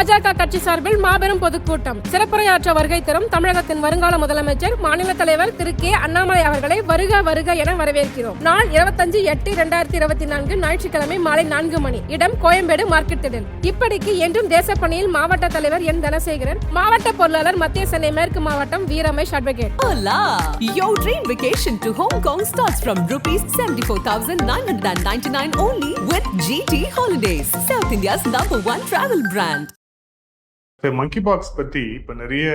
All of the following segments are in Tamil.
பாஜக கட்சி சார்பில் மாபெரும் பொதுக்கூட்டம். சிறப்புரையாற்ற வருகை தரும் தமிழகத்தின் வருங்கால முதலமைச்சர் மாநில தலைவர் திரு கே. அண்ணாமலை அவர்களை வருக வருக என வரவேற்கிறோம். நாள் இருபத்தஞ்சு எட்டு இரண்டாயிரத்தி இருபத்தி நான்கு ஞாயிற்றுக்கிழமை மாலை நான்கு மணி. இடம் கோயம்பேடு மார்க்கெட் திடல் இப்படிக்கு என்றும் தேசப்பணியில் மாவட்ட தலைவர் என். தனசேகரன் மாவட்ட பொருளாளர் மத்திய சென்னை மேற்கு மாவட்டம் V Ramesh advocate Your dream vacation to Hong Kong starts from rupees 74,999 only with GT Holidays, South India's number one travel brand. இப்போ மங்கி பாக்ஸ் பத்தி இப்போ நிறைய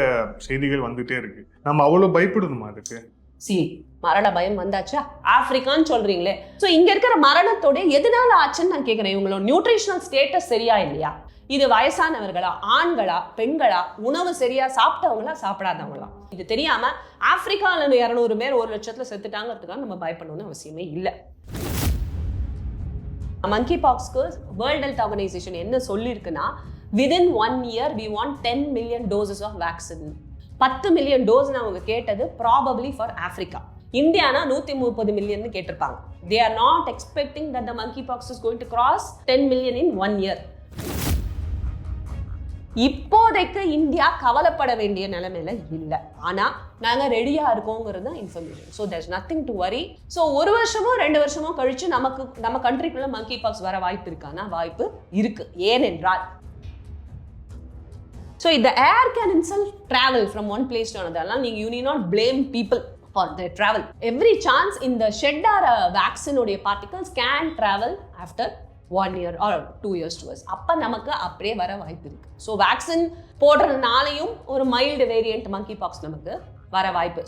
செய்திகள் வந்துட்டே இருக்கு. நம்ம அவ்வளோ பயப்படணுமா அதுக்கு? சி மரண பயம் வந்தாச்சா? ஆப்பிரிக்கான்னு சொல்றீங்களே. ஸோ இங்க இருக்கிற மரணத்தோட எதனால ஆச்சுன்னு நான் கேட்குறேன் இவங்களோட நியூட்ரிஷனல் ஸ்டேட்டஸ் சரியா இல்லையா? இது வயசானவர்களா ஆண்களா பெண்களா? உணவு சரியா சாப்பிட்டவங்களா சாப்பிடாதவங்களா? இது தெரியாம ஆப்பிரிக்கால இரநூறு பேர் ஒரு லட்சத்துல செத்துட்டாங்கிறதுக்காக நம்ம பயப்படணும்னு அவசியமே இல்லை. மங்கி பாக்ஸ்க்கு வேர்ல்ட் ஹெல்த் ஆர்கனைசேஷன் என்ன சொல்லியிருக்குன்னா within one year we want ten million doses of vaccine பத்து மில்லியன் டோஸ் அவங்க கேட்டது ப்ராபப்ளி ஃபார் ஆஃப்ரிக்கா இந்தியானா நூத்தி முப்பது மில்லியன் கேட்டிருப்பாங்க. They are not expecting that the monkeypox is going to cross ten million in one year இப்போதைக்கு இந்தியா கவலைப்பட வேண்டிய நிலைமையில இல்லை. ஆனா நாங்க ரெடியா இருக்கோங்கிறது தான் information so there's nothing to worry so ஒரு வருஷமோ ரெண்டு வருஷமோ கழிச்சு நமக்கு நம்ம கண்ட்ரிக்குள்ள மங்கி பாக்ஸ் வர வாய்ப்பு இருக்கானா வாய்ப்பு இருக்கு. ஏனென்றால் ஸோ இந்த air can itself travel from one place to அதெல்லாம் நீங்க you need not blame people for the travel every chance இந்த shed or வேக்சினுடைய particles can travel after one year or two years two years அப்போ நமக்கு அப்படியே வர வாய்ப்பு இருக்கு. ஸோ வேக்சின் போடுறதுனாலையும் ஒரு மைல்டு வேரியன்ட் மங்கி பாக்ஸ் நமக்கு வர வாய்ப்பு.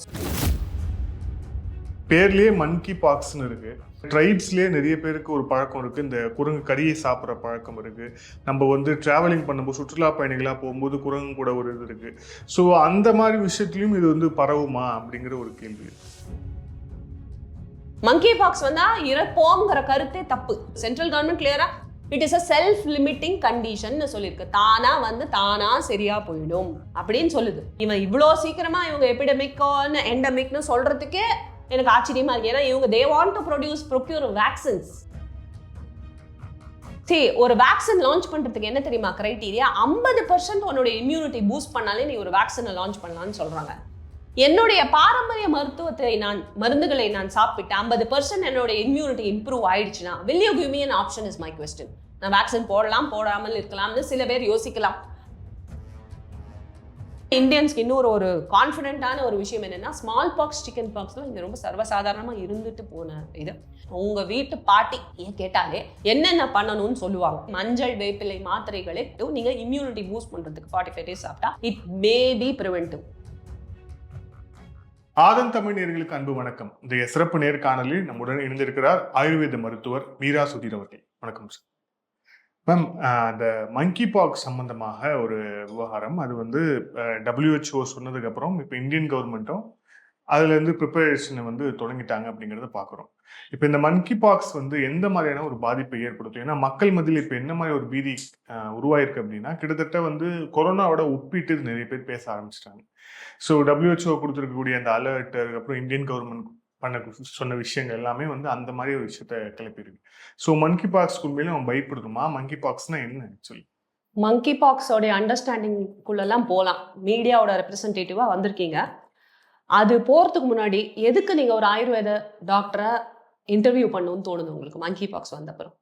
பேர்லயே மங்கி பாக்ஸ்னு இருக்கு. ட்ரைப்ஸ்லேயே நிறைய பேருக்கு ஒரு பழக்கம் இருக்குது இந்த குரங்கு கறியை சாப்பிட்ற பழக்கம் இருக்குது நம்ம வந்து ட்ராவலிங் பண்ணும்போது சுற்றுலா பயணிகளாக போகும்போது குரங்கு கூட ஒரு இது இருக்குது ஸோ அந்த மாதிரி விஷயத்துலையும் இது வந்து பரவுமா அப்படிங்கிற ஒரு கேள்வி. மங்கி பாக்ஸ் வந்தா இறப்போங்கிற கருத்தே தப்பு. சென்ட்ரல் கவர்மெண்ட் கிளியரா it is a self limiting condition சொல்லியிருக்கு. தானா வந்து தானா சரியா போயிடும் அப்படின்னு சொல்லுது. இவன் இவ்வளோ சீக்கிரமா இவங்க எபிடமிக்கோன்னு எண்டமிக்னு சொல்றதுக்கே எனக்கு ஆச்சரியமா இருக்கு. ஏன்னா இவங்க they want to produce procure vaccines சரி ஒரு வேக்சின் லான்ச் பண்ணுறதுக்கு என்ன தெரியுமா கிரைட்டீரியா ஐம்பது பர்சன்ட் உன்னோட இம்யூனிட்டி பூஸ்ட் பண்ணாலே நீ ஒரு வேக்சினை லான்ச் பண்ணலாம்னு சொல்றாங்க. என்னுடைய பாரம்பரிய மருத்துவத்தை நான் மருந்துகளை நான் சாப்பிட்டு ஐம்பது பர்சன்ட் என்னோட இம்யூனிட்டி இம்ப்ரூவ் ஆயிடுச்சுன்னா will you option is my question நான் வேக்சின் போடலாம் போடாமல் இருக்கலாம்னு சில பேர் யோசிக்கலாம். இந்தியன்ஸ்க்கு இன்னொரு ஒரு கான்ஃபிடென்ட்டான ஒரு விஷயம் என்னென்னா ஸ்மால் பாக்ஸ் சிக்கன் பாக்ஸ்லாம் இது ரொம்ப சர்வசாதாரணமாக இருந்துட்டு போன இது. உங்கள் வீட்டு பாட்டி ஏன் கேட்டாலே என்னென்ன பண்ணணும்னு சொல்லுவாங்க. மஞ்சள் வேப்பிலை மாத்திரைகளை நீங்கள் இம்யூனிட்டி பூஸ்ட் பண்ணுறதுக்கு ஃபார்ட்டி ஃபைவ் டேஸ் சாப்பிட்டா it may be preventive Aadhan Tamil நேர்களுக்கு அன்பு வணக்கம். இந்த சிறப்பு நேர்காணலில் நம்முடன் இணைந்திருக்கிறார் ஆயுர்வேத மருத்துவர் மீரா சுதீர் அவர்கள் வணக்கம் சார். மேம் அந்த மங்கி பாக்ஸ் சம்மந்தமாக ஒரு விவகாரம். அது வந்து டபிள்யூஹெச்ஓ சொன்னதுக்கப்புறம் இப்போ இந்தியன் கவர்மெண்ட்டும் அதுலேருந்து ப்ரிப்பரேஷனை வந்து தொடங்கிட்டாங்க அப்படிங்கிறத பார்க்குறோம் இப்போ இந்த மங்கி பாக்ஸ் வந்து எந்த மாதிரியான ஒரு பாதிப்பை ஏற்படுத்தும்? ஏன்னா மக்கள் மத்தியில் இப்போ என்ன மாதிரி ஒரு பீதி உருவாயிருக்கு அப்படின்னா கிட்டத்தட்ட வந்து கொரோனாவோட ஒப்பிட்டு நிறைய பேர் பேச ஆரம்பிச்சிட்டாங்க. ஸோ டபிள்யூஹெச்ஓ கொடுத்துருக்கக்கூடிய அந்த அலர்ட் அதுக்கப்புறம் இந்தியன் கவர்மெண்ட் பண்ண சொன்ன விஷயங்கள் எல்லாமே வந்து அந்த மாதிரி ஒரு விஷயத்த கிளப்பியிருக்கு ஸோ மங்கி பாக்ஸ் உண்மையில அவன் பயப்படுதுமா மங்கி பாக்ஸ்னா என்ன ஆக்சுவலி மங்கி பாக்ஸோடைய அண்டர்ஸ்டாண்டிங்குள்ளெல்லாம் போகலாம் மீடியாவோட ரெப்ரசன்டேட்டிவாக வந்திருக்கீங்க. அது போகிறதுக்கு முன்னாடி எதுக்கு நீங்கள் ஒரு ஆயுர்வேத டாக்டரை இன்டர்வியூ பண்ணணும்னு தோணுது உங்களுக்கு மங்கி பாக்ஸ் வந்த அப்புறம்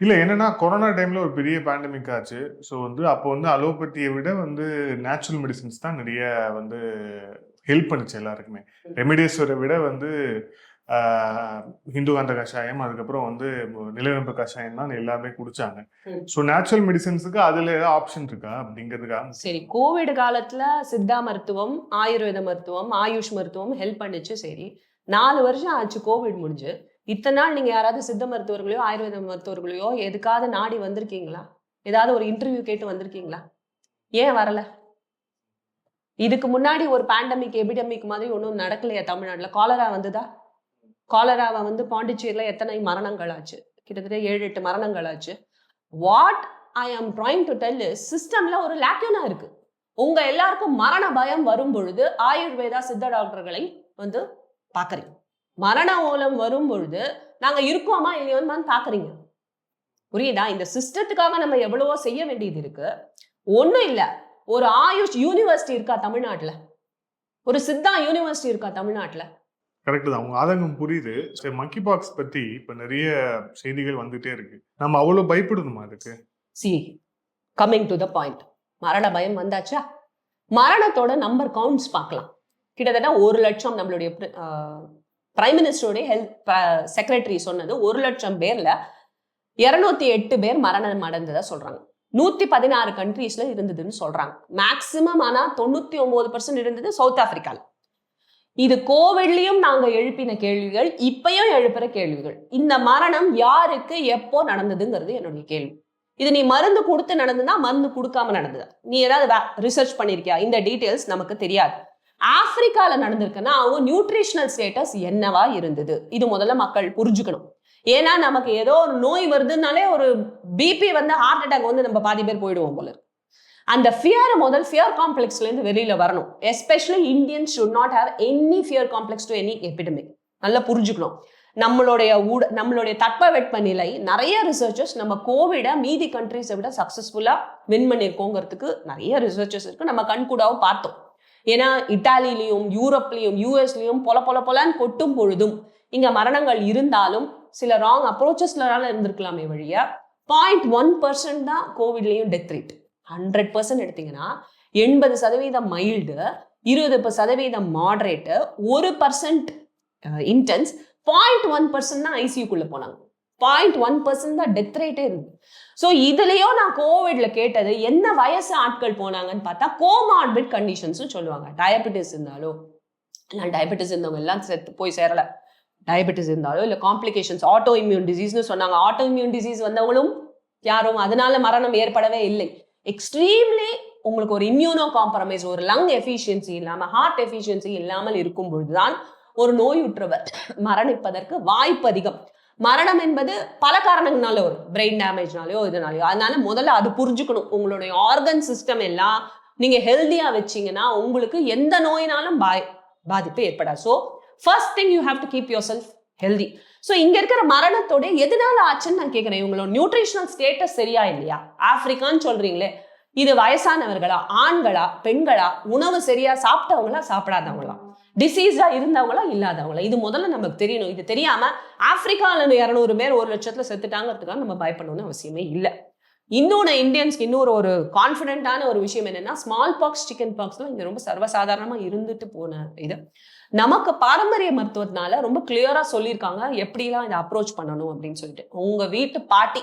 இல்ல என்னன்னா கொரோனா டைம்ல ஒரு பெரிய பேண்டமிக் ஆச்சு. ஸோ வந்து அப்போ வந்து அலோபதியை விட வந்து நேச்சுரல் மெடிசின்ஸ் தான் நிறைய வந்து ஹெல்ப் பண்ணுச்சு எல்லாருக்குமே. ரெமிடியேஸ்வரை விட வந்து ஹிந்து காந்த கஷாயம் அதுக்கப்புறம் வந்து நிலநம்ப கஷாயம் தான் எல்லாமே குடிச்சாங்க. ஸோ நேச்சுரல் மெடிசின்ஸுக்கு அதுல ஏதாவது ஆப்ஷன் இருக்கா? அப்படிங்கிறதுக்காக சரி கோவிட் காலத்தில் சித்தா மருத்துவம் ஆயுர்வேத மருத்துவம் ஆயுஷ் மருத்துவம் ஹெல்ப் பண்ணுச்சு. சரி நாலு வருஷம் ஆச்சு கோவிட் முடிஞ்சு. இத்தனை நாள் நீங்கள் யாராவது சித்த மருத்துவர்களையோ ஆயுர்வேத மருத்துவர்களையோ எதுக்காவது நாடி வந்திருக்கீங்களா? ஏதாவது ஒரு இன்டர்வியூ கேட்டு வந்திருக்கீங்களா? ஏன் வரல? இதுக்கு முன்னாடி ஒரு பேண்டமிக் எபிடமிக் மாதிரி ஒன்றும் நடக்கலையா தமிழ்நாட்டில். காலரா வந்ததா? காலராவை வந்து பாண்டிச்சேரியில் எத்தனை மரணங்கள் ஆச்சு? கிட்டத்தட்ட ஏழு எட்டு மரணங்கள் ஆச்சு. வாட் ஐ ஆம் ட்ராயிங் டு டெல் சிஸ்டம்ல ஒரு லேக்கியனா இருக்கு. உங்க எல்லாருக்கும் மரண பயம் வரும் பொழுது ஆயுர்வேதா சித்த டாக்டர்களை வந்து பாக்குறீங்க. மரண ஓலம் வரும் பொழுது நாங்க இருக்கோமா இல்லையோன்னு பாக்குறீங்க. புரியுதா? இந்த சிஸ்டத்துக்காக நம்ம எவ்வளவோ செய்ய வேண்டியது இருக்கு. ஒன்றும் இல்லை. ஒரு ஆயுஷ் யூனிவர்சிட்டி இருக்கா தமிழ்நாட்டுல? ஒரு சித்தா யூனிவர்சிட்டி இருக்கா தமிழ்நாட்டுல? கரெக்ட் தான். உங்க ஆதங்கம் புரியுது. சரி மங்கி பாக்ஸ் பத்தி இப்ப நிறைய செய்திகள் வந்துட்டே இருக்கு. நம்ம அவ்வளவு பயப்படணுமா அதுக்கு? See coming to the point மரண பயம் வந்தாச்சா? மரணத்தோட நம்பர் கவுண்ட்ஸ் பார்க்கலாம். கிட்டத்தட்ட ஒரு லட்சம் நம்மளுடைய பிரைம் மினிஸ்டருடைய ஹெல்த் செக்ரட்டரி சொன்னது ஒரு லட்சம் பேர்ல இருநூத்தி எட்டு பேர் மரணம் அடைந்ததா சொல்றாங்க. நூத்தி பதினாறு கண்ட்ரீஸ்ல இருந்ததுன்னு சொல்றாங்க. மேக்சிமம் ஆனா தொண்ணூத்தி ஒன்பது பர்சன்ட் இருந்தது சவுத் ஆப்பிரிக்கால இது கோவிட்லயும் நாங்க எழுப்பின கேள்விகள் இப்பயும் எழுப்புற கேள்விகள். இந்த மரணம் யாருக்கு எப்போ நடந்ததுங்கிறது என்னுடைய கேள்வி. இது நீ மருந்து கொடுத்து நடந்ததுன்னா மருந்து கொடுக்காம நடந்தது. நீ ஏதாவது ரிசர்ச் பண்ணிருக்கியா? இந்த டீட்டெயில்ஸ் நமக்கு தெரியாது. ஆப்பிரிக்கால நடந்திருக்குன்னா அவங்க நியூட்ரிஷனல் ஸ்டேட்டஸ் என்னவா இருந்தது? இது முதல்ல மக்கள் புரிஞ்சுக்கணும். ஏன்னா நமக்கு ஏதோ ஒரு நோய் வருதுனாலே ஒரு பிபி வந்து ஹார்ட் அட்டாக் வந்து நம்ம பாதி பேர் போயிடுவோம் போல இருக்கு. அந்த ஃபியர் முதல் ஃபியர் காம்ப்ளெக்ஸ்லேருந்து வெளியில் வரணும். Especially Indians should not have any fear complex to any epidemic நல்லா புரிஞ்சுக்கணும். நம்மளுடைய ஊட நம்மளுடைய தட்பவெட்பநிலை நிறைய ரிசர்ச்சர்ஸ் நம்ம கோவிடை மீதி கண்ட்ரீஸை விட சக்ஸஸ்ஃபுல்லாக வின் பண்ணியிருக்கோங்கிறதுக்கு நிறைய ரிசர்ச்சர்ஸ் இருக்குது நம்ம கண்கூடாவும் பார்த்தோம். ஏன்னா இட்டாலிலையும் யூரோப்லேயும் யூஎஸ்லேயும் பொல பொல பொலன்னு கொட்டும் பொழுதும் இங்கே மரணங்கள் இருந்தாலும் சில ராங் அப்ரோச்சஸ்லனால இருந்திருக்கலாமே வழியா. பாயிண்ட் ஒன் பர்சன்ட் தான் கோவிட்லேயும் டெத் ரேட் ஹண்ட்ரட் பர்சன்ட் எடுத்தீங்கன்னா எண்பது சதவீதம் மைல்டு இருபது சதவீதம் மாடரேட்டு ஒரு percent intense point one percent தான் ஐசியூக்குள்ளே போனாங்க. பாயிண்ட் ஒன் பர்சன்ட் தான் டெத் ரேட்டே இருக்கு ஸோ இதுலேயோ நான் கோவிட்ல கேட்டது என்ன வயசு ஆட்கள் போனாங்கன்னு பார்த்தா கோமார்பிட் கண்டிஷன்ஸும் சொல்லுவாங்க. டயபெட்டிஸ் இருந்தாலோ இல்லை டயபெட்டிஸ் இருந்தவங்க எல்லாம் செத்து போய் சேரலை. டயபெட்டிஸ் இருந்தாலோ இல்லை காம்ப்ளிகேஷன்ஸ் ஆட்டோ இம்யூன் டிசீஸ்னு சொன்னாங்க. ஆட்டோ இம்யூன் டிசீஸ் வந்தவங்களும் யாரும் அதனால மரணம் ஏற்படவே இல்லை. எக்ஸ்ட்ரீம்லி உங்களுக்கு ஒரு இம்யூனோ காம்ப்ரமைஸ் ஒரு லங் எஃபிஷியன்சி இல்லாமல் ஹார்ட் எஃபிஷியன்சி இல்லாமல் இருக்கும் பொழுதுதான் ஒரு நோயுற்றவர் மரணிப்பதற்கு வாய்ப்பு அதிகம். மரணம் என்பது பல காரணங்களால வரும். பிரெயின் டேமேஜ்னாலயோ இதனாலயோ. அதனால முதல்ல அது புரிஞ்சுக்கணும். உங்களுடைய ஆர்கன் சிஸ்டம் எல்லாம் நீங்க ஹெல்த்தியாக வச்சீங்கன்னா உங்களுக்கு எந்த நோயினாலும் பாய் பாதிப்பு ஏற்படாது. So first thing you have to keep yourself healthy so இங்க இருக்கிற மரணத்தோட எதனால ஆச்சுன்னு நான் கேட்கிறேன் இவங்களோட நியூட்ரிஷனல் ஸ்டேட்டஸ் சரியா இல்லையா? ஆப்பிரிக்கான்னு சொல்றீங்களே. இது வயசானவர்களா? ஆண்களா? பெண்களா? உணவு சரியா சாப்பிட்டவங்களா? சாப்பிடாதவங்களா? டிசீஸா இருந்தவங்களா? இல்லாதவங்களா? இது முதல்ல நமக்கு தெரியணும். இது தெரியாம ஆப்பிரிக்கால இரநூறு பேர் ஒரு லட்சத்துல செத்துட்டாங்கிறதுக்காக நம்ம பயப்படணும்னு அவசியமே இல்லை. இன்னொன்று இந்தியன்ஸ்க்கு இன்னொரு ஒரு கான்ஃபிடென்ட்டான ஒரு விஷயம் என்னன்னா ஸ்மால் பாக்ஸ் சிக்கன் பாக்ஸ்லாம் இங்கே ரொம்ப சர்வசாதாரணமாக இருந்துட்டு போன இது. நமக்கு பாரம்பரிய மருத்துவத்தினால ரொம்ப கிளியரா சொல்லியிருக்காங்க. எப்படிலாம் இதை அப்ரோச் பண்ணணும் அப்படின்னு சொல்லிட்டு. உங்க வீட்டு பாட்டி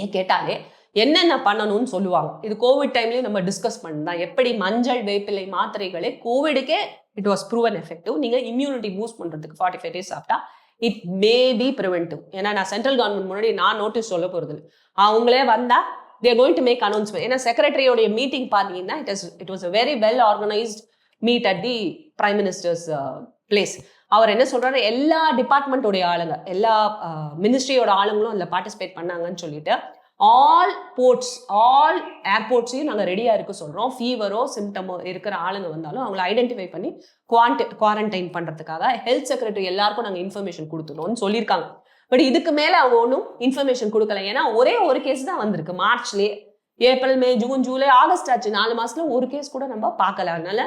ஏன் கேட்டாலே என்னென்ன பண்ணணும்னு சொல்லுவாங்க. இது கோவிட் டைம்லயும் நம்ம டிஸ்கஸ் பண்ணலாம். எப்படி மஞ்சள் வேப்பிலை மாத்திரைகளே கோவிடுக்கே இட் வாஸ் ப்ரூவன் எஃபெக்டிவ் நீங்க இம்யூனிட்டி பூஸ்ட் பண்றதுக்கு ஃபார்ட்டி ஃபைவ் டேஸ் சாப்பிட்டா இட் மே பி ப்ரிவென்டிவ் ஏன்னா நான் சென்ட்ரல் கவர்மெண்ட் முன்னாடி நான் நோட்டீஸ் சொல்ல போறது இல்லை அவங்களே வந்தா they're going to make announcement ஏன்னா செக்ரட்டரியோடைய மீட்டிங் பார்த்தீங்கன்னா it is it was very well organised meet at the prime minister's place அவர் என்ன சொல்றாரு? எல்லா டிபார்ட்மெண்ட்டோடைய ஆளுங்க எல்லா uh, மினிஸ்ட்ரியோட ஆளுங்களும் அதில் பார்ட்டிசிபேட் பண்ணாங்கன்னு சொல்லிட்டு ஆல் போர்ட்ஸ் ஆல் ஏர்போர்ட்ஸையும் நாங்கள் ரெடியாக இருக்க சொல்கிறோம் ஃபீவரோ சிம்டமோ இருக்கிற ஆளுங்க வந்தாலும் அவங்கள ஐடென்டிஃபை பண்ணி குவான்டி குவாரண்டைன் பண்ணுறதுக்காக ஹெல்த் செக்ரட்டரி எல்லாருக்கும் நாங்கள் இன்ஃபர்மேஷன் கொடுத்துருவோம்னு சொல்லியிருக்காங்க. பட் இதுக்கு மேலே அவங்க ஒன்றும் இன்ஃபர்மேஷன் கொடுக்கல. ஏன்னா ஒரே ஒரு கேஸ் தான் வந்திருக்கு. மார்ச்லேயே April May June July August ஆச்சு. நாலு மாசத்துல ஒரு கேஸ் கூட நம்ம பார்க்கல. அதனால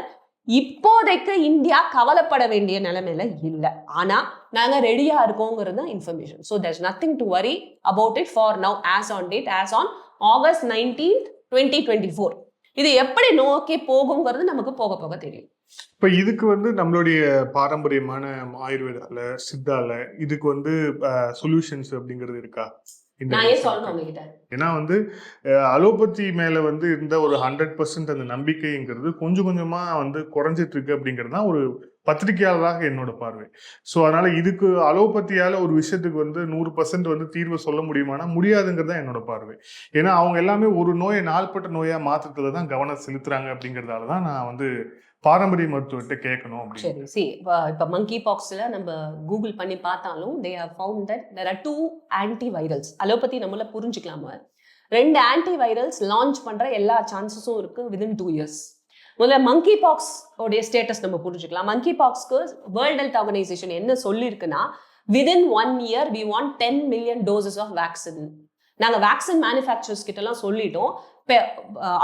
இப்போதைக்கு இந்தியா கவலைப்பட வேண்டிய நிலைமையில இல்லை. ஆனா நாங்க ரெடியா இருக்கோங்கிறது தான் information so there's nothing to worry about it for now as on date as on August nineteen twenty twenty four இது எப்படி நோக்கி போகுங்கிறது நமக்கு போக போக தெரியும். இப்ப இதுக்கு வந்து நம்மளுடைய பாரம்பரியமான ஆயுர்வேதால சித்தால இதுக்கு வந்து சொல்யூஷன்ஸ் அப்படிங்கிறது இருக்கா? ஏன்னா வந்து அலோபதி மேல வந்து இருந்த ஒரு ஹண்ட்ரட் பர்சன்ட் அந்த நம்பிக்கைங்கிறது கொஞ்சம் கொஞ்சமா வந்து குறைஞ்சிட்டு இருக்கு அப்படிங்கிறது தான் ஒரு பத்திரிகையாளராக என்னோட பார்வை. ஸோ அதனால இதுக்கு அலோபத்தியால ஒரு விஷயத்துக்கு வந்து நூறு பர்சன்ட் வந்து தீர்வு சொல்ல முடியுமானா முடியாதுங்கிறது தான் என்னோட பார்வை. ஏன்னா அவங்க எல்லாமே ஒரு நோயை நாள்பட்ட நோயா மாற்றுறதுல தான் கவனம் செலுத்துறாங்க அப்படிங்கிறதால தான் நான் வந்து பாரம்பரிய மருத்துவர்கிட்ட கேட்கணும் அப்படின்னு. சரி இப்போ இப்போ மங்கி பாக்ஸில் நம்ம கூகுள் பண்ணி பார்த்தாலும் they are found that there are two anti virals allopathy நம்மள புரிஞ்சுக்கலாமா? ரெண்டு ஆன்டி வைரல்ஸ் லான்ச் பண்ணுற எல்லா சான்சஸும் இருக்குது விதின் டூ இயர்ஸ் முதல்ல மங்கி பாக்ஸ் உடைய ஸ்டேட்டஸ் நம்ம புரிஞ்சுக்கலாம். மங்கி பாக்ஸ்க்கு வேர்ல்ட் ஹெல்த் ஆர்கனைசேஷன் என்ன சொல்லியிருக்குன்னா within one year we want ten million doses of vaccine நாங்கள் வேக்சின் மேனுஃபேக்சர்ஸ் கிட்டலாம் சொல்லிட்டோம்.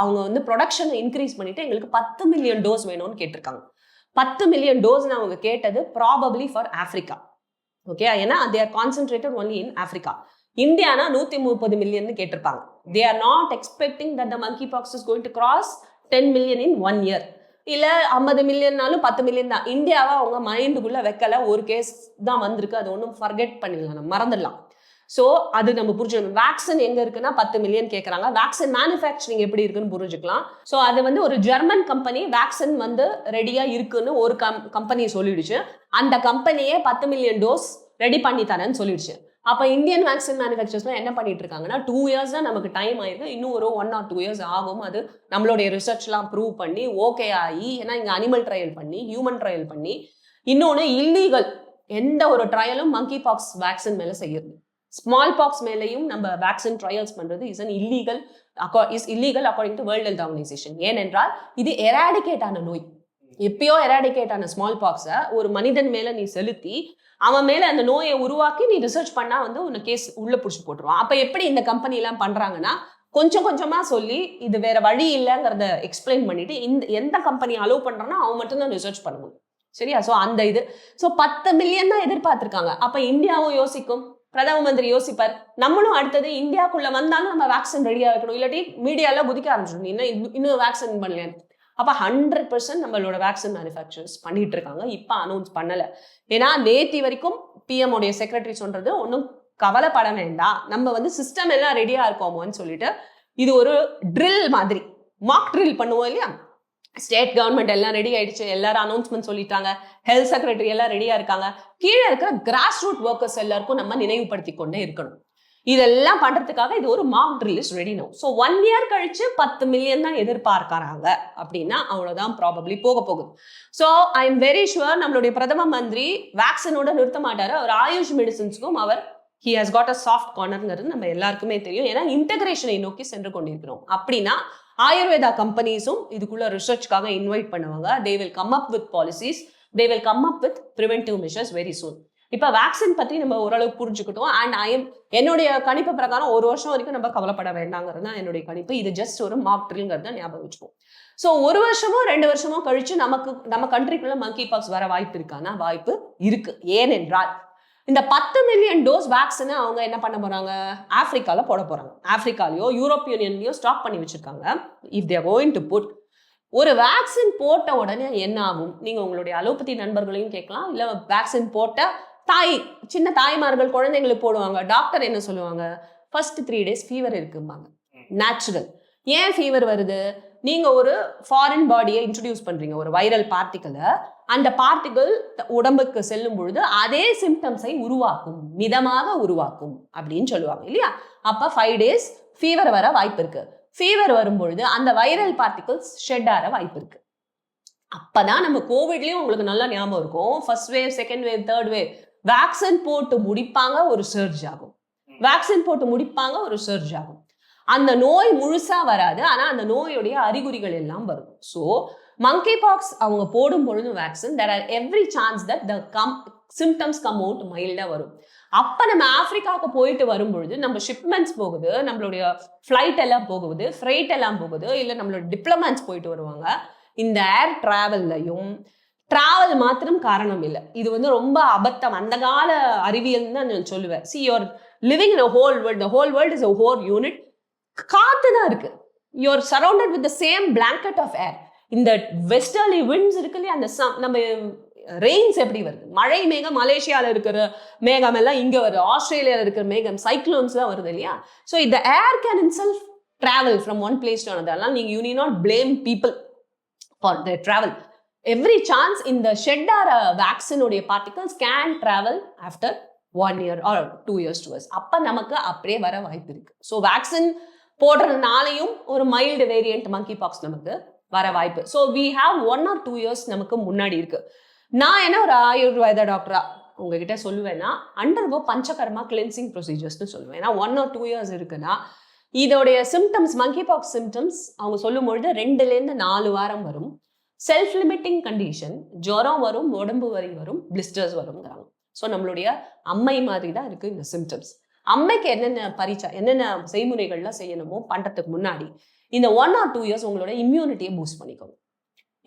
அவங்க வந்து ப்ரொடக்ஷனை இன்க்ரீஸ் பண்ணிட்டு எங்களுக்கு பத்து மில்லியன் டோஸ் வேணும்னு கேட்டிருக்காங்க. பத்து மில்லியன் டோஸ் நான் அவங்க கேட்டது ப்ராபப்ளி ஃபார் ஆஃப்ரிக்கா ஓகே ஏன்னா they are concentrated only in Africa Indiana நூற்றி முப்பது மில்லியன் கேட்டிருப்பாங்க. They are not expecting that the monkeypox is going to cross ten million in one year இல்லை ஐம்பது மில்லியன்னாலும் பத்து மில்லியன் தான். இந்தியாவை அவங்க மைண்டுக்குள்ளே வைக்கல. ஒரு கேஸ் தான் வந்திருக்கு. அது ஒன்றும் ஃபர்கெட் பண்ணிடலாம். நம்ம மறந்துடலாம். ஸோ அது நம்ம புரிஞ்சுக்கணும். வேக்சின் எங்கே இருக்குன்னா பத்து மில்லியன் கேட்குறாங்க வேக்சின் மேனுஃபேக்சரிங் எப்படி இருக்குன்னு புரிஞ்சுக்கலாம். ஸோ அது வந்து ஒரு ஜெர்மன் கம்பெனி வேக்சின் வந்து ரெடியாக இருக்குன்னு ஒரு கம் கம்பெனி சொல்லிடுச்சு. அந்த கம்பெனியே பத்து மில்லியன் டோஸ் ரெடி பண்ணி தரேன்னு சொல்லிடுச்சு. அப்போ இந்தியன் வேக்சின் மேனுஃபேக்சர்ஸ்லாம் என்ன பண்ணிட்டு இருக்காங்கன்னா டூ இயர்ஸ் தான் நமக்கு டைம் ஆயிருக்கு. இன்னும் ஒரு ஒன் ஆர் டூ இயர்ஸ் ஆகும். அது நம்மளுடைய ரிசர்ச்லாம் ப்ரூவ் பண்ணி ஓகே ஆகி ஏன்னா இங்கே அனிமல் ட்ரையல் பண்ணி ஹியூமன் ட்ரையல் பண்ணி இன்னொன்று இல்லீகல் எந்த ஒரு ட்ரையலும் மங்கி பாக்ஸ் வேக்சின் மேலே செய்யறது. ஸ்மால் பாக்ஸ் மேலேயும் நம்ம வேக்சின் ட்ரையல்ஸ் பண்ணுறது is an illegal is illegal according to world health organisation ஏனென்றால் இது எராடிகேட் ஆன நோய். எப்பயோ எராடிகேட் ஆன ஸ்மால் பாக்ஸை ஒரு மனிதன் மேலே நீ செலுத்தி அவன் மேலே அந்த நோயை உருவாக்கி நீ ரிசர்ச் பண்ணால் வந்து உன்னை கேஸ் உள்ளே பிடிச்சி போட்டுருவான். அப்போ எப்படி இந்த கம்பெனிலாம் பண்ணுறாங்கன்னா கொஞ்சம் கொஞ்சமாக சொல்லி இது வேற வழி இல்லைங்கிறத எக்ஸ்பிளைன் பண்ணிட்டு இந்த எந்த கம்பெனி அலோவ் பண்றானோ அவன் மட்டும்தான் ரிசர்ச் பண்ண முடியும் சரியா? ஸோ அந்த இது. ஸோ பத்து மில்லியன் தான் எதிர்பார்த்திருக்காங்க. அப்போ இந்தியாவும் யோசிக்கும். பிரதம மந்திரி யோசிப்பார். நம்மளும் அடுத்தது இந்தியாவுக்குள்ளே வந்தாலும் நம்ம வேக்சின் ரெடியாக இருக்கணும் இல்லாட்டி மீடியாவில் குதிக்க ஆரம்பிச்சிடணும் இன்னும் இன்னும் வேக்சின் பண்ணலையான்னு அப்போ ஹண்ட்ரட் பர்சன்ட் நம்மளோட வேக்சின் மேனுஃபேக்சர்ஸ் பண்ணிட்டு இருக்காங்க இப்போ அனௌன்ஸ் பண்ணலை. ஏன்னா நேத்தி வரைக்கும் பிஎம்ஓடைய செக்ரட்டரி சொல்றது ஒன்றும் கவலைப்பட வேண்டாம். நம்ம வந்து சிஸ்டம் எல்லாம் ரெடியாக இருக்கோமோன்னு சொல்லிட்டு இது ஒரு ட்ரில் மாதிரி. மாக் ட்ரில் பண்ணுவோம் இல்லையா? ஸ்டேட் கவர்மெண்ட் எல்லாம் ரெடி ஆயிடுச்சு. எல்லாரும் அனௌன்ஸ்மெண்ட் சொல்லிட்டாங்க. ஹெல்த் செக்ரட்டரி எல்லாம் ரெடியா இருக்காங்க. கீழே இருக்கிற கிராஸ் ரூட் ஒர்க்கர்ஸ் எல்லாருக்கும் நம்ம நினைவுபடுத்தி கொண்டே இருக்கணும். இதெல்லாம் பண்றதுக்காக இது ஒரு mock release ready no so one year கழிச்சு பத்து மில்லியன் தான் எதிர்பார்க்கறாங்க. அப்படின்னா அவ்வளவுதான் ப்ராபப்ளி போக போகுது. So I am very sure நம்மளுடைய பிரதம மந்திரி வேக்சினோட நிறுத்த மாட்டாரு. அவர் ஆயுஷ் மெடிசின்ஸ்க்கும் அவர் he has got a soft கார்னர்ங்கிறது நம்ம எல்லாருக்குமே தெரியும். ஏன்னா இன்டகிரேஷனை நோக்கி சென்று கொண்டிருக்கிறோம். அப்படின்னா ஆயுர்வேதா கம்பெனிஸும் இதுக்குள்ள ரிசர்ச்காக இன்வைட் பண்ணுவாங்க. They will come up with policies they will come up with preventive measures very soon இப்போ வேக்சின் பற்றி நம்ம ஓரளவுக்கு புரிஞ்சுக்கிட்டோம். அண்ட் ஐ எம் என்னுடைய கணிப்பு பிரகாரம் ஒரு வருஷம் வரைக்கும் நம்ம கவலைப்பட வேண்டாங்கிறது தான் என்னுடைய கணிப்பு. இது ஜஸ்ட் ஒரு மாக் ட்ரில்ங்கிறத ஞாபகம் வச்சுப்போம் ஸோ ஒரு வருஷமோ ரெண்டு வருஷமோ கழிச்சு நமக்கு நம்ம கண்ட்ரிக்குள்ள மங்கி பாக்ஸ் வர வாய்ப்பு இருக்கானா வாய்ப்பு இருக்கு. ஏனென்றால் இந்த பத்து மில்லியன் டோஸ் வேக்சினை அவங்க என்ன பண்ண போறாங்க? ஆப்பிரிக்கால போட போறாங்க. ஆப்பிரிக்காலையோ யூரோப் யூனியன்லையோ ஸ்டாப் பண்ணி வச்சிருக்காங்க. If they're going to put ஒரு வேக்சின் போட்ட உடனே என்ன ஆகும்? நீங்க உங்களுடைய அலோபதி நண்பர்களையும் கேட்கலாம். இல்ல வேக்சின் போட்ட தாய் சின்ன தாய்மார்கள் குழந்தைங்களுக்கு போடுவாங்க. டாக்டர் என்ன சொல்லுவாங்க? ஃபர்ஸ்ட் த்ரீ டேஸ் ஃபீவர் இருக்கும்பாங்க. நேச்சுரல் ஏன் ஃபீவர் வருது? நீங்க ஒரு ஃபாரின் பாடியை இன்ட்ரடியூஸ் பண்றீங்க ஒரு வைரல் பார்ட்டிக்கலை அந்த பார்ட்டிகள் உடம்புக்கு செல்லும் பொழுது அதே சிம்டம்ஸை உருவாக்கும் மிதமாக உருவாக்கும் அப்படின்னு சொல்லுவாங்க இல்லையா? அப்ப ஃபைவ் டேஸ் ஃபீவர் வர வாய்ப்பு இருக்கு. ஃபீவர் வரும்பொழுது அந்த வைரல் பார்ட்டிகல்ஸ் ஷெட் ஆற வாய்ப்பு இருக்கு. அப்பதான் நம்ம கோவிட்லயும் உங்களுக்கு நல்லா ஞாபகம் இருக்கும். First wave second wave third wave vaccine போட்டு முடிப்பாங்க ஒரு சர்ஜ் ஆகும். வேக்சின் போட்டு முடிப்பாங்க ஒரு சர்ஜ் ஆகும். அந்த நோய் முழுசா வராது ஆனா அந்த நோயுடைய அறிகுறிகள் எல்லாம் வரும். ஸோ மங்கி பாக்ஸ் அவங்க போடும் பொழுது vaccine there are every chance that the come symptoms come out மைல்டா வரும். அப்ப நம்ம ஆப்பிரிக்காவுக்கு போயிட்டு வரும்பொழுது நம்ம ஷிப்மெண்ட்ஸ் போகுது நம்மளுடைய ஃப்ளைட் எல்லாம் போகுது ஃப்ரைட் எல்லாம் போகுது இல்லை நம்மளோட டிப்ளமெண்ட்ஸ் போயிட்டு வருவாங்க. இந்த ஏர் டிராவல்லையும் டிராவல் மாத்திரம் காரணம் இல்லை இது வந்து ரொம்ப அபத்தம். அந்த கால அறிவியல் தான் நான் சொல்லுவேன். See you're living in whole world whole world is a whole unit காத்து தான் இருக்கு. You're surrounded with the same blanket of air இந்த வெஸ்டர்லி விண்ட்ஸ் இருக்கு இல்லையா? அந்த சம் நம்ம ரெயின்ஸ் எப்படி வருது? மழை மேகம் மலேசியாவில் இருக்கிற மேகம் எல்லாம் இங்கே வருது. ஆஸ்திரேலியாவில் இருக்கிற மேகம் சைக்ளோன்ஸ் தான் வருது இல்லையா? ஸோ இந்த air can itself travel from one place to அதெல்லாம் நீங்கள் you need not blame people for the travel every chance இந்த shed or வேக்சினுடைய particles can travel after one year or two years two years அப்போ நமக்கு அப்படியே வர வாய்ப்பு இருக்கு. ஸோ வேக்சின் போடுறதுனாலையும் ஒரு மைல்டு வேரியன்ட் மங்கி பாக்ஸ் நமக்கு வர வாய்ப்பு. So we have one or two years நமக்கு முன்னாடி இருக்கு. நான் என்ன ஒரு ஆயுர்வேத டாக்டரா உங்ககிட்ட சொல்லுவேன்னா அண்டர்கோ பஞ்சகர்மா கிளென்சிங் ப்ரொசீஜர்ஸ்னு சொல்லுவேன். ஏன்னா ஒன் ஆர் டூ இயர்ஸ் இருக்குன்னா இதோடைய சிம்டம்ஸ் மங்கி பாக்ஸ் சிம்டம்ஸ் அவங்க சொல்லும் பொழுது ரெண்டுலேருந்து நாலு வாரம் வரும். செல்ஃப் லிமிட்டிங் கண்டிஷன் ஜுரம் வரும் உடம்பு வரி வரும் பிளிஸ்டர்ஸ் வரும்ங்கிறாங்க. ஸோ நம்மளுடைய அம்மை மாதிரி தான் இருக்குது இந்த சிம்டம்ஸ் அம்மைக்கு என்னென்ன பரீட்சா என்னென்ன செய்முறைகள்லாம் செய்யணுமோ பண்ணுறதுக்கு முன்னாடி இந்த ஒன் ஆர் டூ இயர்ஸ் உங்களோட இம்யூனிட்டியை பூஸ்ட் பண்ணிக்கோங்க.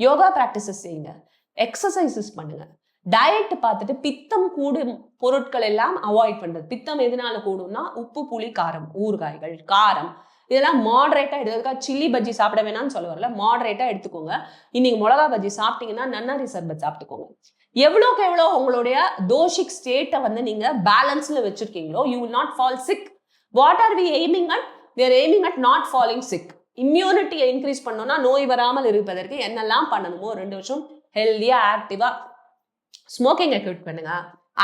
யோகா ப்ராக்டிசஸ் செய்யுங்க. எக்ஸசைசஸ் பண்ணுங்க. டயட் பார்த்துட்டு பித்தம் கூடும் பொருட்கள் எல்லாம் அவாய்ட் பண்ணுறது பித்தம் எதனால கூடும்னா உப்பு புளி காரம் ஊறுகாய்கள் காரம். இதெல்லாம் மாடரேட்டாக எடுத்துக்கா சில்லி பஜ்ஜி சாப்பிட வேணாம்னு சொல்ல வரல. மாடரேட்டாக எடுத்துக்கோங்க. இன்னைக்கு மிளகா பஜ்ஜி சாப்பிட்டீங்கன்னா நன்னாரி சர்பத் சாப்பிட்டுக்கோங்க. எவ்வளோக்கு எவ்வளோ உங்களுடைய தோஷிக் ஸ்டேட்டை வந்து நீங்கள் பேலன்ஸில் வச்சுருக்கீங்களோ you will not fall sick what are we aiming at we aiming at not falling sick இம்யூனிட்டியை increase பண்ணோம்னா நோய் வராமல் இருப்பதற்கு என்னெல்லாம் பண்ணணுமோ ரெண்டு வருஷம் ஹெல்த்தியாக ஆக்டிவாக ஸ்மோக்கிங்கை குவிட் பண்ணுங்க.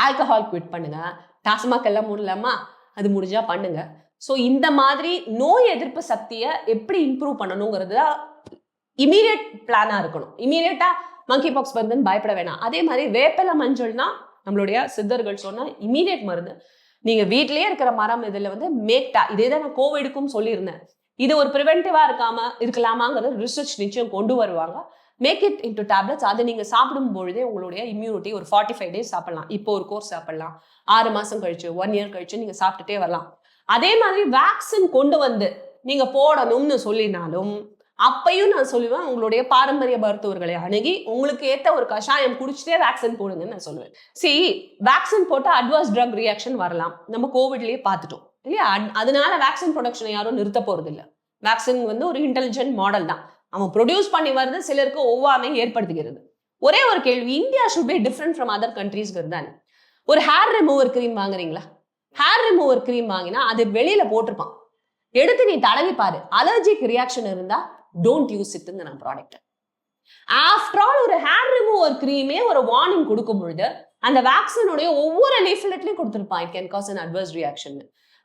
ஆல்கஹால் குவிட் பண்ணுங்க. டாஸ்மாக் எல்லாம் முடியலாமா அது முடிஞ்சா பண்ணுங்க. ஸோ இந்த மாதிரி நோய் எதிர்ப்பு சக்தியை எப்படி இம்ப்ரூவ் பண்ணணுங்கிறது இமீடியட் பிளானாக இருக்கணும். இமீடியட்டாக மங்கி பாக்ஸ் வருதுன்னு பயப்பட வேணாம். அதே மாதிரி வேப்பிலை மஞ்சள்னா நம்மளுடைய சித்தர்கள் சொன்ன இமீடியட் மருந்து. நீங்கள் வீட்லயே இருக்கிற மரம் இதில் வந்து மேக்டா இதே தான் நான் கோவிடுக்கும் சொல்லியிருந்தேன். இது ஒரு ப்ரிவென்டிவாக இருக்காம இருக்கலாமாங்கிறது ரிசர்ச் நிச்சயம் கொண்டு வருவாங்க. மேக் இட் இன்டு டேப்லெட்ஸ் அதை நீங்கள் சாப்பிடும் பொழுதே உங்களுடைய இம்யூனிட்டி ஒரு ஃபார்ட்டி ஃபைவ் டேஸ் சாப்பிடலாம். இப்போ ஒரு கோர்ஸ் சாப்பிடலாம். ஆறு மாதம் கழிச்சு ஒன் இயர் கழிச்சு நீங்கள் சாப்பிட்டுட்டே வரலாம். அதே மாதிரி வேக்சின் கொண்டு வந்து நீங்க போடணும்னு சொல்லினாலும் அப்பையும் நான் சொல்லுவேன் உங்களுடைய பாரம்பரிய மருத்துவர்களை அணுகி உங்களுக்கு ஏத்த ஒரு கஷாயம் குடிச்சிட்டே வேக்சின் போடுங்கன்னு நான் சொல்லுவேன். சி வேக்சின் போட்டால் அட்வர்ஸ் ட்ரக் ரியாக்ஷன் வரலாம். நம்ம கோவிட்லயே பார்த்துட்டோம் இல்லையா? அதனால வேக்சின் ப்ரொடக்ஷனை யாரும் நிறுத்த போறது இல்ல வேக்சின் வந்து ஒரு இன்டெலிஜென்ட் மாடல் தான். அவன் ப்ரொடியூஸ் பண்ணி வருது சிலருக்கு ஒவ்வாமை ஏற்படுத்துகிறது. ஒரே ஒரு கேள்வி India should be different from other கண்ட்ரீஸ்ங்கிறது தான்? ஒரு ஹேர் ரிமூவர் கிரீம் வாங்குறீங்களா? ஹேர் ரிமூவர் க்ரீம் வாங்கினா அது வெளியில போட்டிருப்பான். எடுத்து நீ தடவி பாரு. அலர்ஜிக் ரியாக்ஷன் இருந்தா டோன்ட் யூஸ் இட்டுங்க நான் ப்ராடக்ட் ஆஃப்டர் ஆல் ஒரு ஹேர் ரிமூவர் க்ரீமே ஒரு வார்னிங் கொடுக்கும் பொழுது அந்த வேக்சினுடைய ஒவ்வொரு லீஃப்லெட்லையும் கொடுத்துருப்பான். It can cause an adverse reaction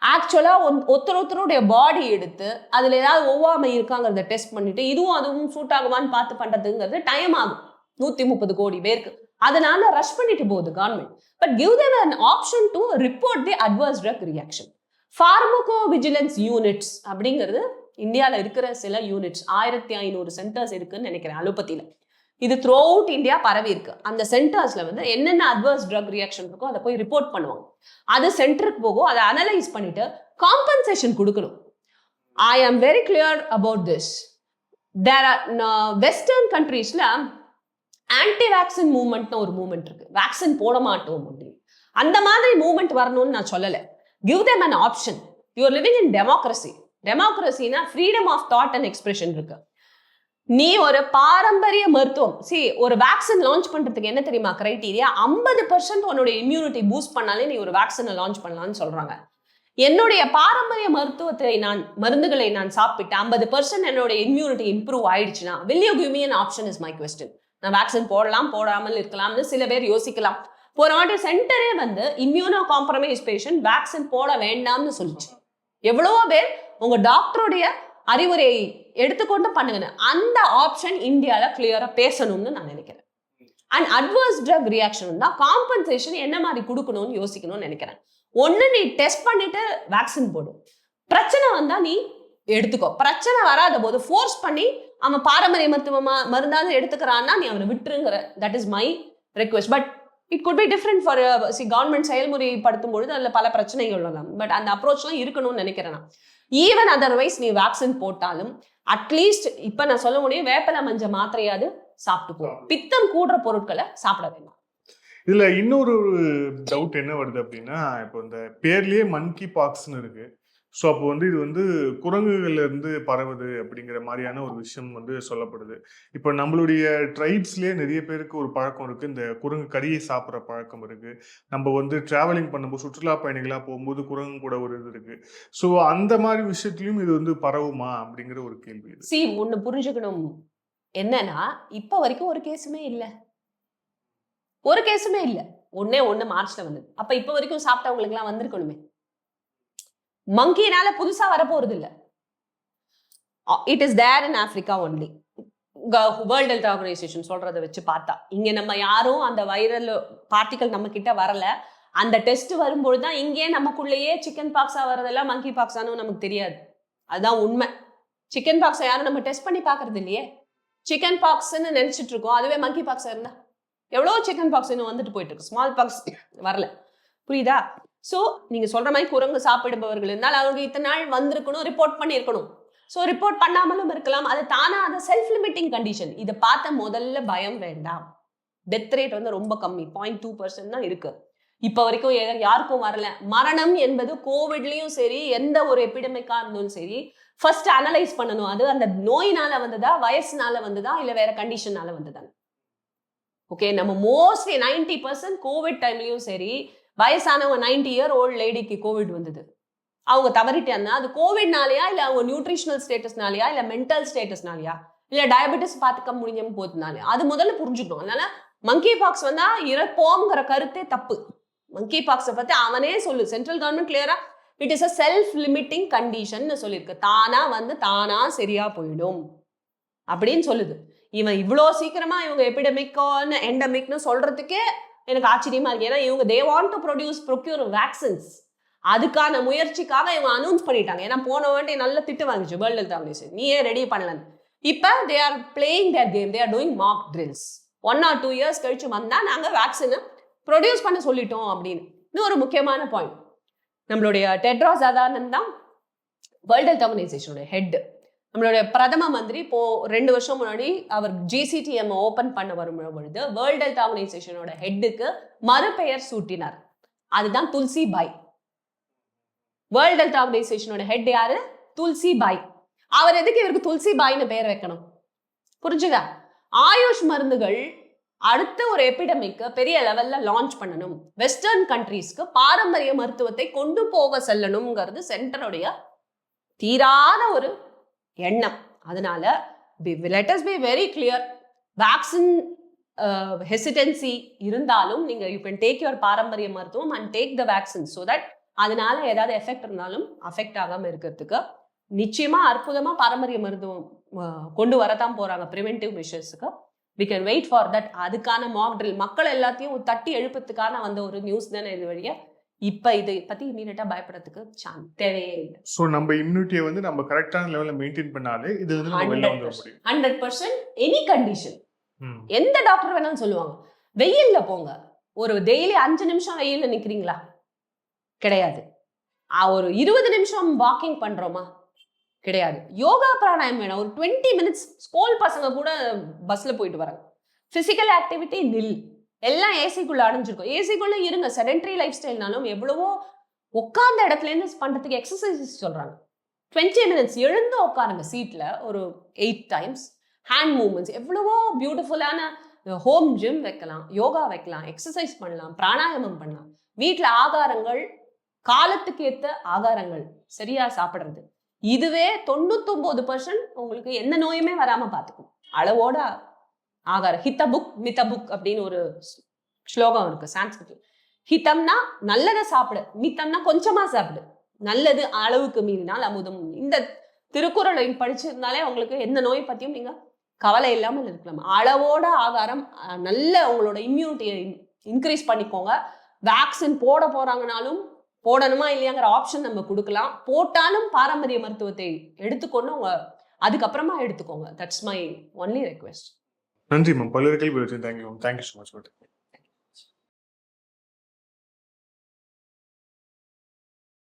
ஆக்சுவலா ஒருத்தர் ஒருத்தருடைய பாடி எடுத்து அதுல ஏதாவது ஒவ்வாமை இருக்காங்கிறத டெஸ்ட் பண்ணிட்டு இதுவும் அதுவும் சூட் ஆகுமான்னு பார்த்து பண்றதுங்கிறது டைம் ஆகும். நூத்தி முப்பது கோடி பேருக்கு. அதனால ரஷ் பண்ணிட்டு போகுது government but give them an option to report the adverse drug reaction pharmacovigilance units அப்படிங்கிறது இந்தியாவில் இருக்கிற சில யூனிட்ஸ் ஆயிரத்தி ஐநூறு சென்டர்ஸ் இருக்குன்னு நினைக்கிறேன் அலோபத்தியில் இது த்ரூ அவுட் இந்தியா பரவி இருக்கு. அந்த சென்டர்ஸ்ல வந்து என்னென்ன அட்வர்ஸ் ட்ரக் ரியாக்ஷன் இருக்கோ அதை போய் ரிப்போர்ட் பண்ணுவாங்க. அது சென்டருக்கு போகும். அதை அனலைஸ் பண்ணிட்டு காம்பன்சேஷன் கொடுக்கணும். I am very clear about this there are western கண்ட்ரீஸ்ல anti vaccine மூவ்மெண்ட்னு ஒரு மூவ்மெண்ட் இருக்கு. வேக்சின் போட மாட்டோம் அப்படின்னு. அந்த மாதிரி மூவ்மெண்ட் வரணும்னு நான் சொல்லலை. Give them an option you're living in democracy டெமோக்ரஸினா freedom of thought and expression இருக்கு. நீ ஒரு பாரம்பரிய மருத்துவம். சி ஒரு வேக்சின் லான்ச் பண்றதுக்கு என்ன தெரியுமா கிரைட்டீரியா ஐம்பது பர்சன்ட் உன்னோட இம்யூனிட்டி பூஸ்ட் பண்ணாலே நீ ஒரு வேக்சினை லான்ச் பண்ணலாம்னு சொல்றாங்க. என்னுடைய பாரம்பரிய மருத்துவத்தை நான் மருந்துகளை நான் சாப்பிட்டு ஐம்பது பர்சன்ட் என்னோட இம்யூனிட்டி இம்ப்ரூவ் ஆயிடுச்சுன்னா will you give option is my question நான் வேக்சின் போடலாம் போடாமல் இருக்கலாம்னு சில பேர் யோசிக்கலாம். போன வாட்டி சென்டரே வந்து இம்யூனோ காம்ப்ரமைஸ் பேஷண்ட் வேக்சின் போட வேண்டாம்னு சொல்லிச்சு. எவ்வளவோ பேர் உங்க டாக்டருடைய அறிவுரையை எடுத்துக்கொண்டு பண்ணுங்க அந்த ஆப்ஷன் இந்தியால கிளியரா பேசணும்னு நான் நினைக்கிறேன். அண்ட் அட்வர்ஸ் ட்ரக் ரியாக்ஷன் தான் காம்பன்சேஷன் என்ன மாதிரி கொடுக்கணும்னு யோசிக்கணும்னு நினைக்கிறேன். ஒண்ணு நீ டெஸ்ட் பண்ணிட்டு வேக்சின் போடும் பிரச்சனை வந்தா நீ எடுத்துக்கோ. பிரச்சனை வராத போது ஃபோர்ஸ் பண்ணி அவன் பாரம்பரிய மருத்துவமா மருந்தாவது எடுத்துக்கிறான்னா நீ அவனை விட்டுருங்கிற. That is my request but it could be different for C government செயல்முறைப்படுத்தும் பொழுது அதில் பல பிரச்சனைகள் வரலாம் பட் அந்த அப்ரோச்லாம் இருக்கணும்னு நினைக்கிறேன் நான். ஈவன் அதர்வைஸ் நீ வேக்சின் போட்டாலும் அட்லீஸ்ட் இப்ப நான் சொல்ல முடியும் வேப்பலை மஞ்ச மாத்திரையாவது சாப்பிட்டு போ பித்தம் கூடுற பொருட்களை சாப்பிட வேண்டாம். இதுல இன்னொரு டவுட் என்ன வருது அப்படின்னா இப்போ இந்த பேர்லயே மன்கி பாக்ஸ்னு இருக்கு. ஸோ அப்போ வந்து இது வந்து குரங்குகள்லேருந்து பரவுது அப்படிங்கிற மாதிரியான ஒரு விஷயம் வந்து சொல்லப்படுது. இப்போ நம்மளுடைய ட்ரைப்ஸ்லேயே நிறைய பேருக்கு ஒரு பழக்கம் இருக்குது இந்த குரங்கு கறியை சாப்பிட்ற பழக்கம் இருக்குது நம்ம வந்து ட்ராவலிங் பண்ணும்போது சுற்றுலா பயணிகளாக போகும்போது குரங்கு கூட ஒரு இது இருக்குது ஸோ அந்த மாதிரி விஷயத்துலையும் இது வந்து பரவுமா அப்படிங்கிற ஒரு கேள்வி சி ஒன்று புரிஞ்சுக்கணும். என்னன்னா இப்போ வரைக்கும் ஒரு கேஸுமே இல்லை. ஒரு கேஸுமே இல்லை. ஒன்னே ஒன்று மார்ச்ல வந்தது. அப்போ இப்போ வரைக்கும் சாப்பிட்டவங்களுக்குலாம் வந்திருக்கணுமே. மங்கினால புதுசா வரப்போறது இல்ல it is there in Africa only World Health Organization சொல்றதை வச்சு பார்த்தா. இங்க நம்ம யாரும் அந்த வைரல் பார்ட்டிகல் நம்ம கிட்ட வரல. அந்த டெஸ்ட் வரும்பொழுது தான் இங்கேயே நமக்குள்ளேயே சிக்கன் பாக்ஸா வரதெல்லாம் மங்கி பாக்ஸானு நமக்கு தெரியாது. அதுதான் உண்மை. சிக்கன் பாக்ஸை யாரும் நம்ம டெஸ்ட் பண்ணி பார்க்கறது இல்லையே? சிக்கன் பாக்ஸ்ன்னு நினைச்சிட்டு இருக்கோம். அதுவே மங்கி பாக்ஸா இருந்தா? எவ்வளோ சிக்கன் பாக்ஸ் இன்னும் வந்துட்டு போயிட்டு இருக்கு. ஸ்மால் பாக்ஸ் வரல. புரியுதா? ஸோ நீங்கள் சொல்கிற மாதிரி குரங்கு சாப்பிடுபவர்கள் இருந்தால் அவங்க இத்தனை நாள் வந்திருக்கணும் ரிப்போர்ட் பண்ணியிருக்கணும். ஸோ ரிப்போர்ட் பண்ணாமலும் இருக்கலாம். அது தானாக அது செல்ஃப் லிமிட்டிங் கண்டிஷன் இதை பார்த்த முதல்ல பயம் வேண்டாம். டெத் ரேட் வந்து ரொம்ப கம்மி. பாயிண்ட் டூ பர்சன்ட் தான் இருக்குது இப்போ வரைக்கும் யாருக்கும் வரல. மரணம் என்பது கோவிட்லயும் சரி எந்த ஒரு எபிடமிக்கா இருந்தாலும் சரி ஃபர்ஸ்ட் அனலைஸ் பண்ணணும். அது அந்த நோயினால வந்ததா வயசுனால வந்ததா இல்ல வேற கண்டிஷனால வந்ததா? ஓகே நம்ம மோஸ்ட்லி நைன்டி பர்சன்ட் கோவிட் டைம்லயும் சரி வயசானவங்க நைன்டி இயர் ஓல்டு லேடிக்கு கோவிட் வந்தது. அவங்க தவறிட்டாங்கன்னா அது கோவிட்னாலயா இல்லை அவங்க நியூட்ரிஷனல் ஸ்டேட்டஸ்னாலயா இல்லை மென்டல் ஸ்டேட்டஸ்னாலயா இல்லை டயபெட்டிஸ் பார்த்துக்க முடியாம போதுனாலே அது முதல்ல புரிஞ்சுக்கணும் அதனால மங்கி பாக்ஸ் வந்தா இறப்போங்கிற கருத்தே தப்பு. மங்கி பாக்ஸை பற்றி அவனே சொல்லு. சென்ட்ரல் கவர்மெண்ட் கிளியரா it is a self limiting condition சொல்லியிருக்கு. தானா வந்து தானா சரியா போயிடும். அப்படின்னு சொல்லுது. இவன் இவ்வளோ சீக்கிரமா இவங்க எபிடமிக்கோன்னு எண்டமிக்னு சொல்றதுக்கே எனக்கு ஆச்சரியமா இருக்கு. ஏன்னா இவங்க they want to produce procure vaccines அதுக்கான முயற்சிக்காக இவங்க அனௌன்ஸ் பண்ணிட்டாங்க. ஏன்னா போன வாட்டி நல்ல திட்டு வாங்கிச்சு வேர்ல்டு ஹெல்த் ஆர்கனைசேஷன் நீ ஏன் ரெடி பண்ணலன்னு. இப்போ they are playing their game they are doing mock drills one or two years கழிச்சு வந்தால் நாங்கள் வேக்சினை ப்ரொடியூஸ் பண்ண சொல்லிட்டோம் அப்படின்னு. இன்னும் ஒரு முக்கியமான பாயிண்ட் நம்மளுடைய டெட்ராஸ் அதானந்த் தான் வேர்ல்டு ஹெல்த் ஆர்கனைசேஷனோட ஹெட் நம்மளுடைய பிரதம மந்திரி இப்போ ரெண்டு வருஷம் முன்னாடி அவர் ஜிசிடிஎம் ஓபன் பண்ண வரும் பொழுது வேர்ல்ட் ஹெல்த் ஆர்கனைசேஷனோட ஹெட்டுக்கு மறுபெயர் சூட்டினார். அதுதான் துல்சி பாய். வேர்ல்டு ஹெல்த் ஆர்கனைசேஷனோட ஹெட் யாரு? துல்சி பாய். அவர் எதுக்கு இவருக்கு துல்சி பாய்னு பெயர் வைக்கணும்? புரிஞ்சுதா? ஆயுஷ் மருந்துகள் அடுத்த ஒரு எபிடமிக்கு பெரிய லெவல்ல லான்ச் பண்ணணும். வெஸ்டர்ன் கண்ட்ரீஸ்க்கு பாரம்பரிய மருத்துவத்தை கொண்டு போக செல்லணுங்கிறது சென்டருடைய தீராத ஒரு எண்ணம். அதனால let us be very clear vaccine hesitancy இருந்தாலும் நீங்கள் யூ கேன் டேக் யுவர் பாரம்பரிய மருத்துவம் and take the vaccine so that அதனால ஏதாவது எஃபெக்ட் இருந்தாலும் அஃபெக்ட் ஆகாமல் இருக்கிறதுக்கு நிச்சயமாக அற்புதமாக பாரம்பரிய மருத்துவம் கொண்டு வரதான் போகிறாங்க preventive மெஷர்ஸுக்கு we can wait for that அதுக்கான மாக் ட்ரில் மக்கள் எல்லாத்தையும் தட்டி எழுப்பத்துக்கான வந்த ஒரு நியூஸ் தானே இது வழியாக இப்ப இதை பத்தி இமீடியட்டா பயப்படுறதுக்கு சான்ஸ் தேவையே இல்லை. ஸோ நம்ம இம்யூனிட்டியை வந்து நம்ம கரெக்டான லெவலில் மெயின்டைன் பண்ணாலே இது வந்து ஹண்ட்ரட் பர்சன்ட் எனி கண்டிஷன். எந்த டாக்டர் வேணாலும் சொல்லுவாங்க. வெயில்ல போங்க. ஒரு டெய்லி அஞ்சு நிமிஷம் வெயில்ல நிக்கிறீங்களா? கிடையாது. ஒரு இருபது நிமிஷம் வாக்கிங் பண்றோமா? கிடையாது. யோகா பிராணாயம் வேணும். ஒரு டுவெண்ட்டி மினிட்ஸ் ஸ்கூல் பசங்க கூட பஸ்ல போயிட்டு வராங்க. பிசிக்கல் ஆக்டிவிட்டி நில் எல்லாம் ஏசிக்குள்ள அடைஞ்சிருக்கும் ஏசிக்குள்ள இருங்க. செடென்ட்ரி லைஃப் ஸ்டைல்னாலும் எவ்வளவோ உட்கார்ந்த இடத்துல இருந்து பண்றதுக்கு எக்ஸசைசஸ் சொல்றாங்க. டுவெண்ட்டி மினிட்ஸ் எழுந்து உட்காருங்க. சீட்ல ஒரு எயிட் டைம்ஸ் ஹேண்ட் மூவ்மெண்ட்ஸ் எவ்வளவோ பியூட்டிஃபுல்லான ஹோம் ஜிம் வைக்கலாம். யோகா வைக்கலாம். எக்ஸசைஸ் பண்ணலாம். பிராணாயாமம் பண்ணலாம். வீட்டில் ஆகாரங்கள் காலத்துக்கு ஏற்ற ஆகாரங்கள் சரியா சாப்பிட்றது. இதுவே தொண்ணூத்தொம்பது பர்சன்ட் உங்களுக்கு எந்த நோயுமே வராமல் பார்த்துக்கும். அளவோட ஆகாரம் ஹித்த புக் மித்த புக் அப்படின்னு ஒரு ஸ்லோகம் இருக்கு சான்ஸ்கிரிட். ஹிதம்னா நல்லதை சாப்பிடு. மித்தம்னா கொஞ்சமா சாப்பிடு. நல்லது அளவுக்கு மீறினால் அமுதம். இந்த திருக்குறளை படிச்சிருந்தாலே உங்களுக்கு எந்த நோய் பத்தியும் நீங்க கவலை இல்லாமல் இருக்கலாம். அளவோட ஆகாரம் நல்ல உங்களோட இம்யூனிட்டியை இன்க்ரீஸ் பண்ணிக்கோங்க. வேக்சின் போட போறாங்கனாலும் போடணுமா இல்லையாங்கிற ஆப்ஷன் நம்ம கொடுக்கலாம். போட்டாலும் பாரம்பரிய மருத்துவத்தை எடுத்துக்கொண்டு உங்க அதுக்கப்புறமா எடுத்துக்கோங்க. தட்ஸ் மை ஒன்லி ரெக்வெஸ்ட் நன்றி மேம் பல்வேறு கேள்வி வச்சு தேங்க்யூ தேங்க்யூ ஸோ மச்